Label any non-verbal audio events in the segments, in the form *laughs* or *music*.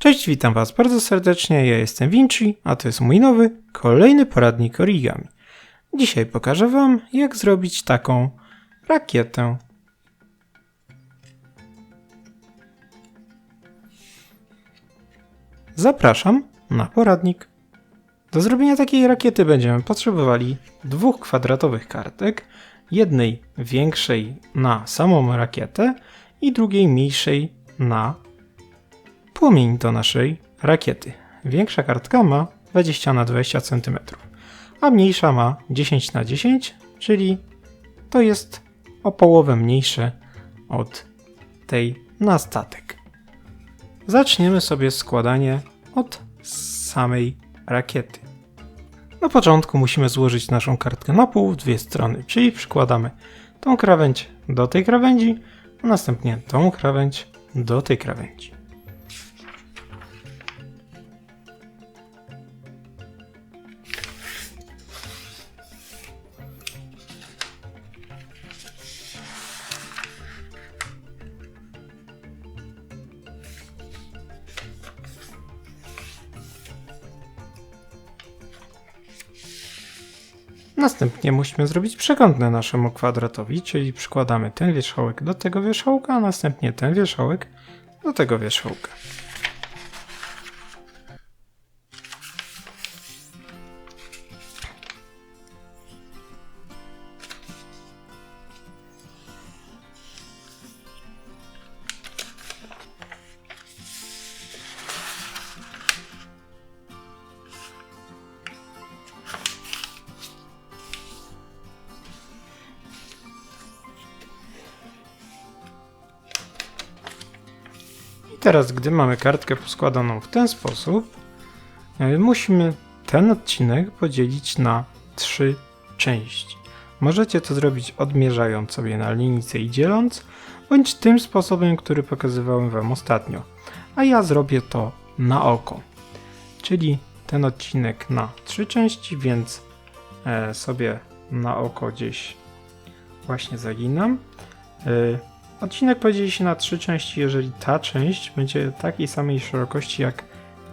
Cześć, witam Was bardzo serdecznie. Ja jestem Vinci, a to jest mój nowy, kolejny poradnik origami. Dzisiaj pokażę Wam, jak zrobić taką rakietę. Zapraszam na poradnik. Do zrobienia takiej rakiety będziemy potrzebowali dwóch kwadratowych kartek, jednej większej na samą rakietę i drugiej mniejszej na płomień do naszej rakiety. Większa kartka ma 20 na 20 cm, a mniejsza ma 10 na 10, czyli to jest o połowę mniejsze od tej na statek. Zaczniemy sobie składanie od samej rakiety. Na początku musimy złożyć naszą kartkę na pół w dwie strony, czyli przykładamy tą krawędź do tej krawędzi, a następnie tą krawędź do tej krawędzi. Następnie musimy zrobić przekątne naszemu kwadratowi, czyli przykładamy ten wierzchołek do tego wierzchołka, a następnie ten wierzchołek do tego wierzchołka. Teraz, gdy mamy kartkę poskładaną w ten sposób, e, musimy ten odcinek podzielić na trzy części. Możecie to zrobić odmierzając sobie na linijce i dzieląc, bądź tym sposobem, który pokazywałem Wam ostatnio. A ja zrobię to na oko, czyli ten odcinek na trzy części, więc e, sobie na oko gdzieś właśnie zaginam. Odcinek podzieli się na trzy części, jeżeli ta część będzie takiej samej szerokości jak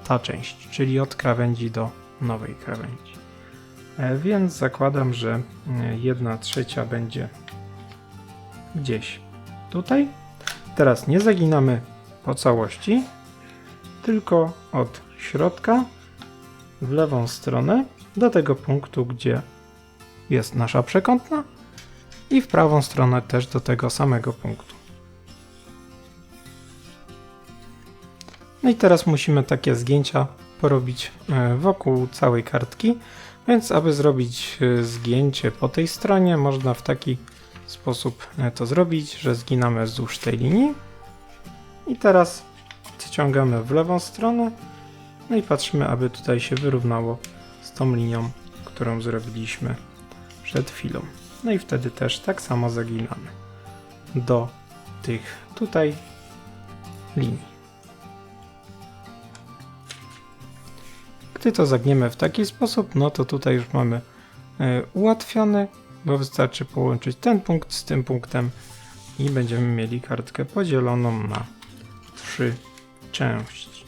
ta część, czyli od krawędzi do nowej krawędzi. E, Więc zakładam, że e, jedna trzecia będzie gdzieś tutaj. Teraz nie zaginamy po całości, tylko od środka w lewą stronę do tego punktu, gdzie jest nasza przekątna i w prawą stronę też do tego samego punktu. No i teraz musimy takie zgięcia porobić e, wokół całej kartki, więc aby zrobić e, zgięcie po tej stronie, można w taki sposób e, to zrobić, że zginamy wzdłuż tej linii i teraz ciągamy w lewą stronę, no i patrzymy, aby tutaj się wyrównało z tą linią, którą zrobiliśmy przed chwilą. No i wtedy też tak samo zaginamy do tych tutaj linii. Gdy to zagniemy w taki sposób, no to tutaj już mamy y, ułatwione, bo wystarczy połączyć ten punkt z tym punktem i będziemy mieli kartkę podzieloną na trzy części.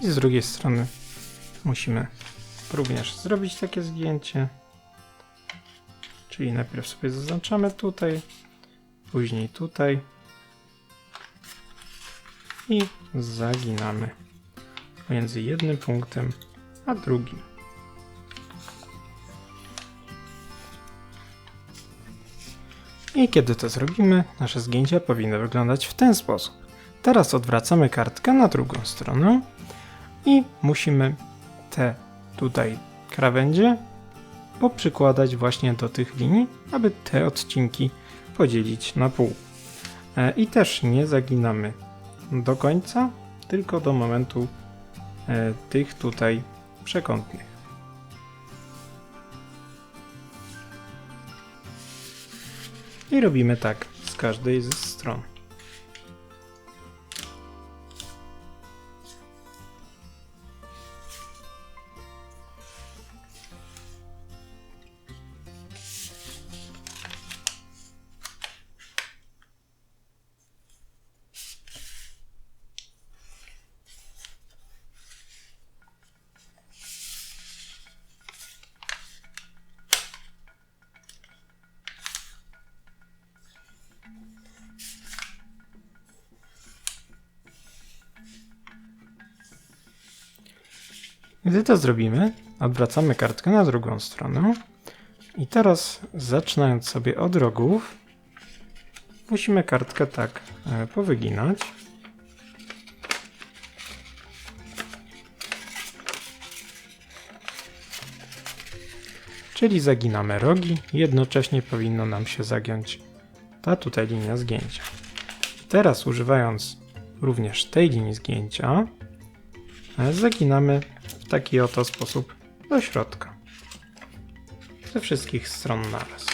I z drugiej strony musimy również zrobić takie zdjęcie. Czyli najpierw sobie zaznaczamy tutaj, później tutaj i zaginamy pomiędzy jednym punktem a drugim. I kiedy to zrobimy, nasze zgięcia powinny wyglądać w ten sposób. Teraz odwracamy kartkę na drugą stronę i musimy te tutaj krawędzie poprzykładać właśnie do tych linii, aby te odcinki podzielić na pół. E, I też nie zaginamy do końca, tylko do momentu e, tych tutaj przekątnych. I robimy tak z każdej ze stron. Gdy to zrobimy, odwracamy kartkę na drugą stronę i teraz zaczynając sobie od rogów, musimy kartkę tak e, powyginać. Czyli zaginamy rogi, jednocześnie powinno nam się zagiąć ta tutaj linia zgięcia. Teraz używając również tej linii zgięcia, e, zaginamy w taki oto sposób do środka. Ze wszystkich stron naraz.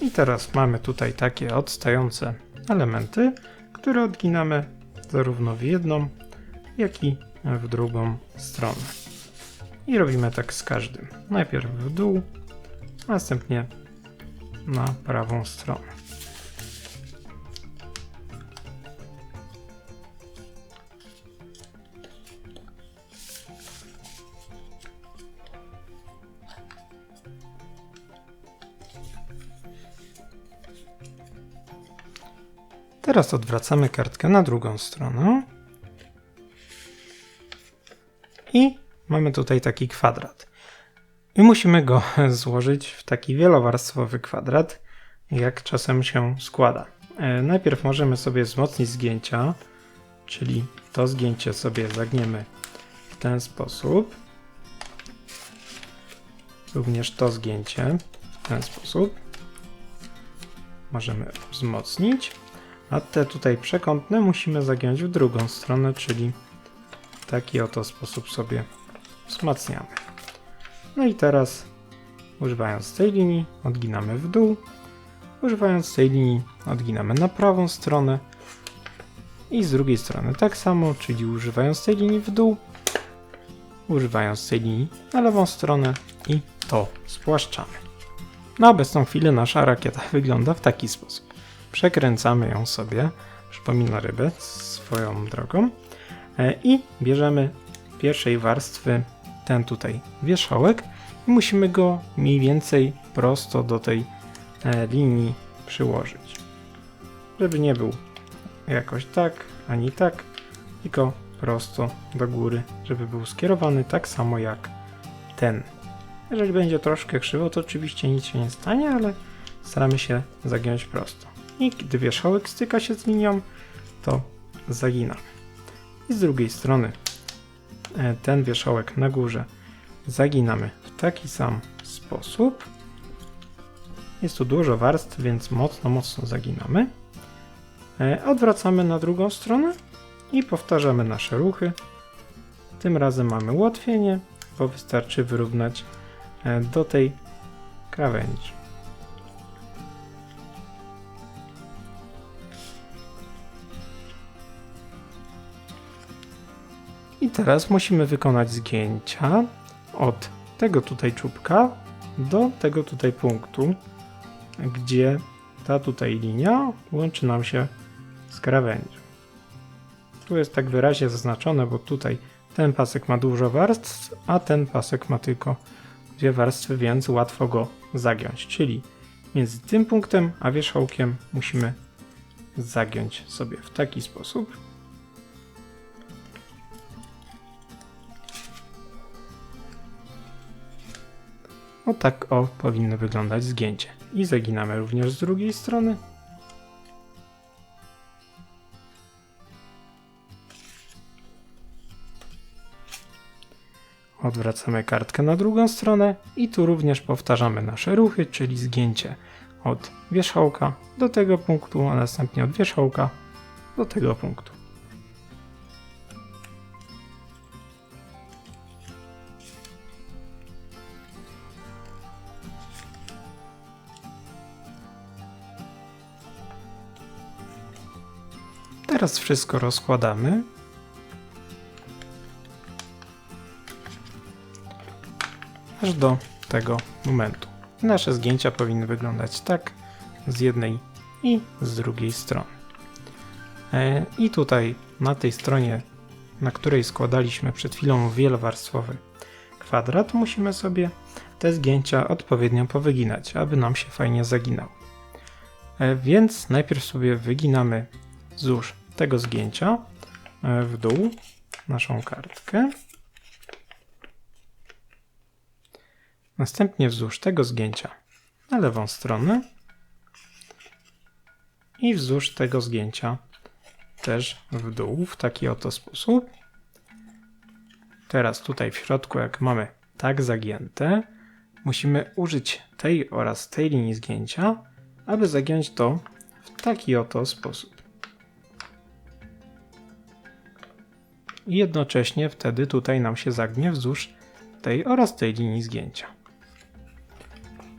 I teraz mamy tutaj takie odstające elementy, które odginamy zarówno w jedną, jak i w drugą stronę. I robimy tak z każdym. Najpierw w dół, następnie na prawą stronę. Teraz odwracamy kartkę na drugą stronę. I mamy tutaj taki kwadrat. I musimy go *laughs* złożyć w taki wielowarstwowy kwadrat, jak czasem się składa. E, Najpierw możemy sobie wzmocnić zgięcia, czyli to zgięcie sobie zagniemy w ten sposób. Również to zgięcie w ten sposób. Możemy wzmocnić. A te tutaj przekątne musimy zagiąć w drugą stronę, czyli w taki oto sposób sobie wzmacniamy. No i teraz używając tej linii odginamy w dół, używając tej linii odginamy na prawą stronę i z drugiej strony tak samo, czyli używając tej linii w dół, używając tej linii na lewą stronę i to spłaszczamy. Na obecną chwilę nasza rakieta *laughs* wygląda w taki sposób. Przekręcamy ją sobie, przypomina rybę swoją drogą e, i bierzemy pierwszej warstwy ten tutaj wierzchołek i musimy go mniej więcej prosto do tej e, linii przyłożyć. Żeby nie był jakoś tak, ani tak, tylko prosto do góry, żeby był skierowany tak samo jak ten. Jeżeli będzie troszkę krzywo, to oczywiście nic się nie stanie, ale staramy się zagiąć prosto. I gdy wierzchołek styka się z linią, to zaginamy. I z drugiej strony ten wierzchołek na górze zaginamy w taki sam sposób. Jest tu dużo warstw, więc mocno, mocno zaginamy. E, Odwracamy na drugą stronę i powtarzamy nasze ruchy. Tym razem mamy ułatwienie, bo wystarczy wyrównać e, do tej krawędzi. I teraz musimy wykonać zgięcia od tego tutaj czubka do tego tutaj punktu, gdzie ta tutaj linia łączy nam się z krawędzią. Tu jest tak wyraźnie zaznaczone, bo tutaj ten pasek ma dużo warstw, a ten pasek ma tylko dwie warstwy, więc łatwo go zagiąć. Czyli między tym punktem a wierzchołkiem musimy zagiąć sobie w taki sposób. O tak o powinno wyglądać zgięcie. I zaginamy również z drugiej strony. Odwracamy kartkę na drugą stronę i tu również powtarzamy nasze ruchy, czyli zgięcie od wierzchołka do tego punktu, a następnie od wierzchołka do tego punktu. Teraz wszystko rozkładamy. Aż do tego momentu. Nasze zgięcia powinny wyglądać tak z jednej i z drugiej strony. E, I tutaj na tej stronie, na której składaliśmy przed chwilą wielowarstwowy kwadrat, musimy sobie te zgięcia odpowiednio powyginać, aby nam się fajnie zaginał. E, Więc najpierw sobie wyginamy wzdłuż tego zgięcia e, w dół naszą kartkę. Następnie wzdłuż tego zgięcia na lewą stronę i wzdłuż tego zgięcia też w dół w taki oto sposób. Teraz tutaj w środku, jak mamy tak zagięte, musimy użyć tej oraz tej linii zgięcia, aby zagiąć to w taki oto sposób. I jednocześnie wtedy tutaj nam się zagnie wzdłuż tej oraz tej linii zgięcia.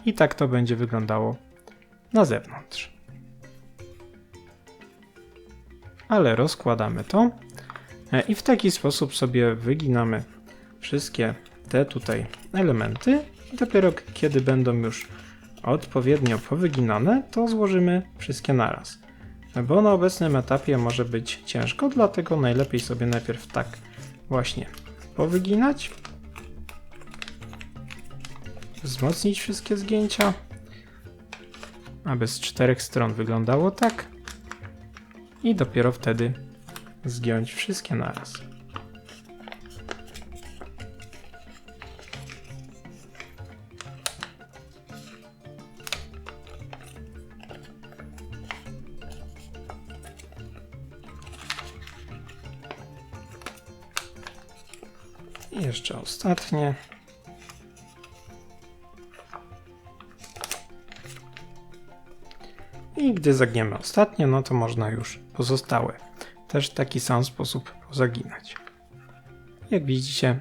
I tak to będzie wyglądało na zewnątrz. Ale rozkładamy to e, i w taki sposób sobie wyginamy wszystkie te tutaj elementy. I dopiero kiedy będą już odpowiednio powyginane, to złożymy wszystkie naraz. Bo na obecnym etapie może być ciężko, dlatego najlepiej sobie najpierw tak właśnie powyginać. Wzmocnić wszystkie zgięcia, aby z czterech stron wyglądało tak. I dopiero wtedy zgiąć wszystkie naraz. Jeszcze ostatnie. I gdy zagniemy ostatnie, no to można już pozostałe też w taki sam sposób pozaginać. Jak widzicie,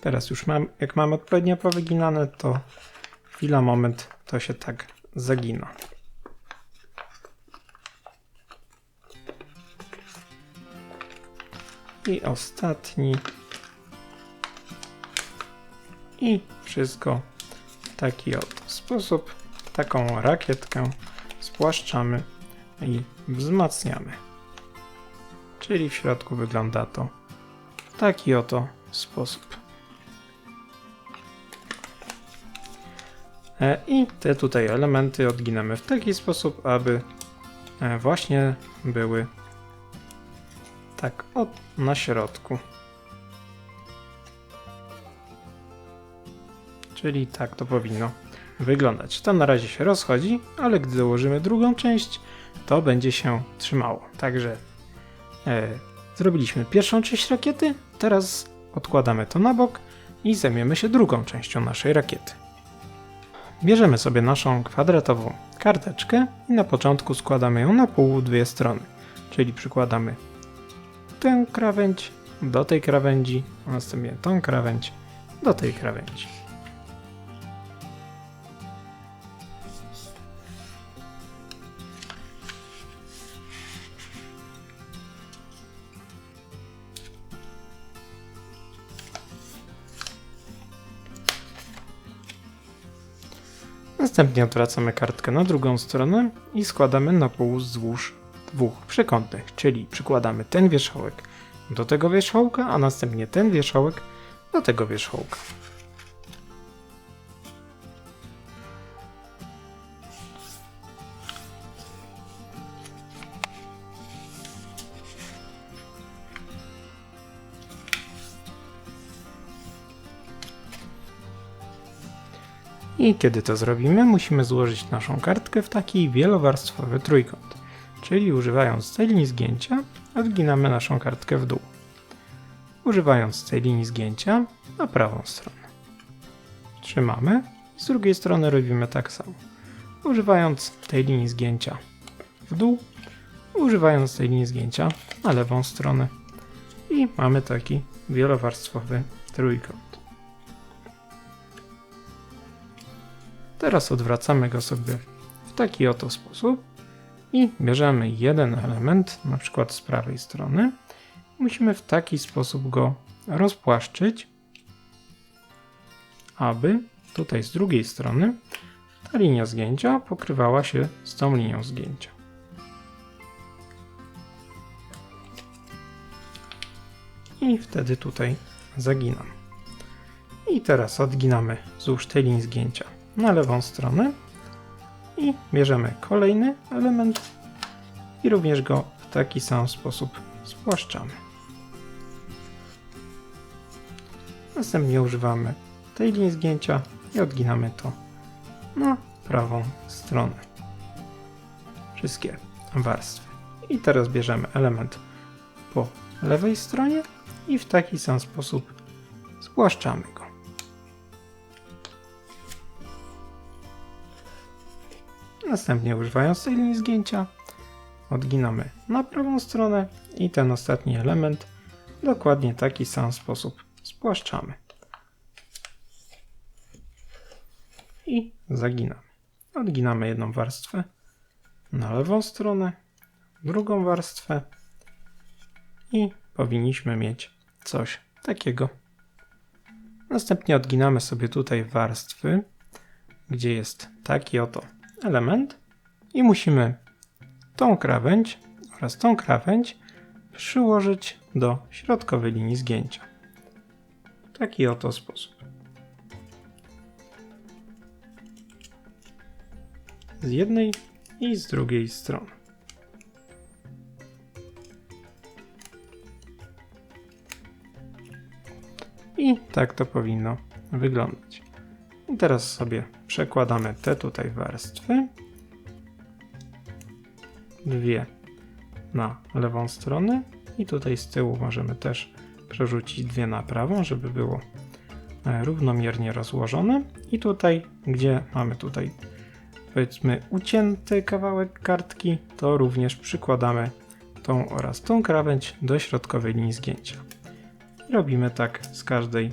teraz już mam, jak mamy odpowiednio powyginane, to chwila, moment, to się tak zagina. I ostatni. I wszystko w taki oto sposób. Taką rakietkę spłaszczamy i wzmacniamy. Czyli w środku wygląda to w taki oto sposób. E, I te tutaj elementy odginamy w taki sposób, aby e, właśnie były tak o na środku. Czyli tak to powinno wyglądać. To na razie się rozchodzi, ale gdy dołożymy drugą część, to będzie się trzymało. Także e, zrobiliśmy pierwszą część rakiety, teraz odkładamy to na bok i zajmiemy się drugą częścią naszej rakiety. Bierzemy sobie naszą kwadratową karteczkę i na początku składamy ją na pół dwie strony, czyli przykładamy tę krawędź do tej krawędzi, a następnie tą krawędź do tej krawędzi. Następnie odwracamy kartkę na drugą stronę i składamy na pół wzdłuż dwóch przekątnych, czyli przykładamy ten wierzchołek do tego wierzchołka, a następnie ten wierzchołek do tego wierzchołka. I kiedy to zrobimy, musimy złożyć naszą kartkę w taki wielowarstwowy trójkąt. Czyli używając tej linii zgięcia, odginamy naszą kartkę w dół. Używając tej linii zgięcia na prawą stronę. Trzymamy i z drugiej strony robimy tak samo. Używając tej linii zgięcia w dół, używając tej linii zgięcia na lewą stronę. I mamy taki wielowarstwowy trójkąt. Teraz odwracamy go sobie w taki oto sposób i bierzemy jeden element, na przykład z prawej strony. Musimy w taki sposób go rozpłaszczyć, aby tutaj z drugiej strony ta linia zgięcia pokrywała się z tą linią zgięcia. I wtedy tutaj zaginam. I teraz odginamy wzdłuż tej linii zgięcia na lewą stronę i bierzemy kolejny element i również go w taki sam sposób spłaszczamy. Następnie używamy tej linii zgięcia i odginamy to na prawą stronę. Wszystkie warstwy. I teraz bierzemy element po lewej stronie i w taki sam sposób spłaszczamy go. Następnie używając tej linii zgięcia odginamy na prawą stronę i ten ostatni element dokładnie taki sam sposób spłaszczamy. I zaginamy. Odginamy jedną warstwę na lewą stronę, drugą warstwę i powinniśmy mieć coś takiego. Następnie odginamy sobie tutaj warstwy, gdzie jest taki oto element i musimy tą krawędź oraz tą krawędź przyłożyć do środkowej linii zgięcia. W taki oto sposób. Z jednej i z drugiej strony. I tak to powinno wyglądać. I teraz sobie przekładamy te tutaj warstwy. Dwie na lewą stronę i tutaj z tyłu możemy też przerzucić dwie na prawą, żeby było e, równomiernie rozłożone. I tutaj, gdzie mamy tutaj powiedzmy ucięty kawałek kartki, to również przykładamy tą oraz tą krawędź do środkowej linii zgięcia. Robimy tak z każdej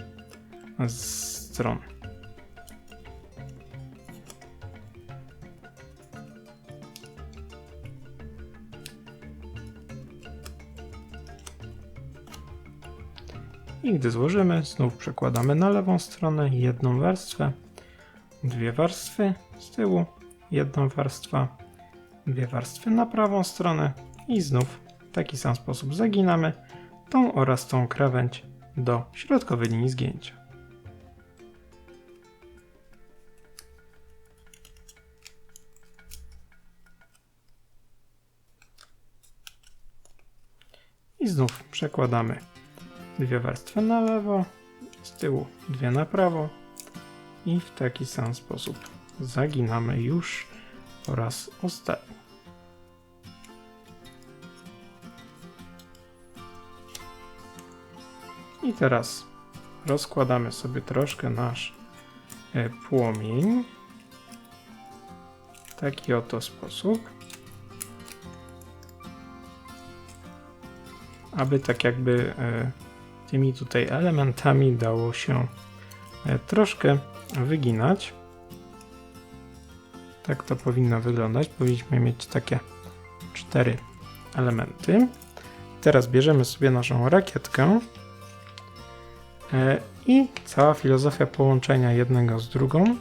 z stron. I gdy złożymy, znów przekładamy na lewą stronę jedną warstwę, dwie warstwy z tyłu, jedną warstwę, dwie warstwy na prawą stronę i znów w taki sam sposób zaginamy tą oraz tą krawędź do środkowej linii zgięcia. I znów przekładamy dwie warstwy na lewo, z tyłu dwie na prawo i w taki sam sposób zaginamy już po raz ostatni. I teraz rozkładamy sobie troszkę nasz e, płomień w taki oto sposób, aby tak jakby e, tymi tutaj elementami dało się e, troszkę wyginać. Tak to powinno wyglądać. Powinniśmy mieć takie cztery elementy. Teraz bierzemy sobie naszą rakietkę e, i cała filozofia połączenia jednego z drugą e,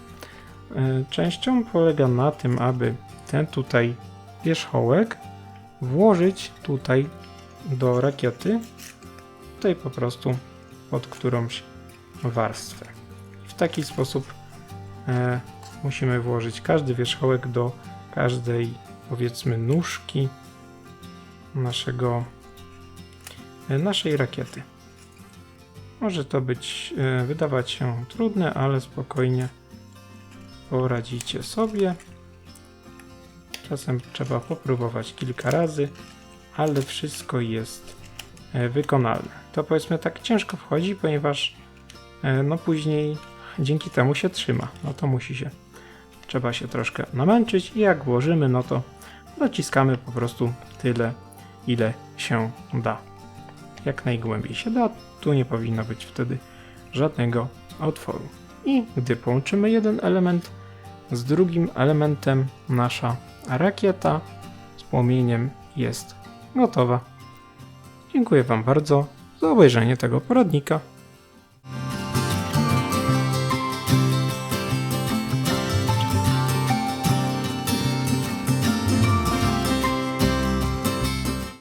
częścią polega na tym, aby ten tutaj wierzchołek włożyć tutaj do rakiety, tutaj po prostu pod którąś warstwę. W taki sposób e, musimy włożyć każdy wierzchołek do każdej powiedzmy nóżki naszego e, naszej rakiety. Może to być e, wydawać się trudne, ale spokojnie poradzicie sobie. Czasem trzeba popróbować kilka razy, ale wszystko jest wykonalne. To powiedzmy tak ciężko wchodzi, ponieważ e, no później dzięki temu się trzyma. No to musi się trzeba się troszkę namęczyć i jak włożymy, no to dociskamy po prostu tyle, ile się da. Jak najgłębiej się da, tu nie powinno być wtedy żadnego otworu. I gdy połączymy jeden element z drugim elementem, nasza rakieta z płomieniem jest gotowa. Dziękuję Wam bardzo za obejrzenie tego poradnika.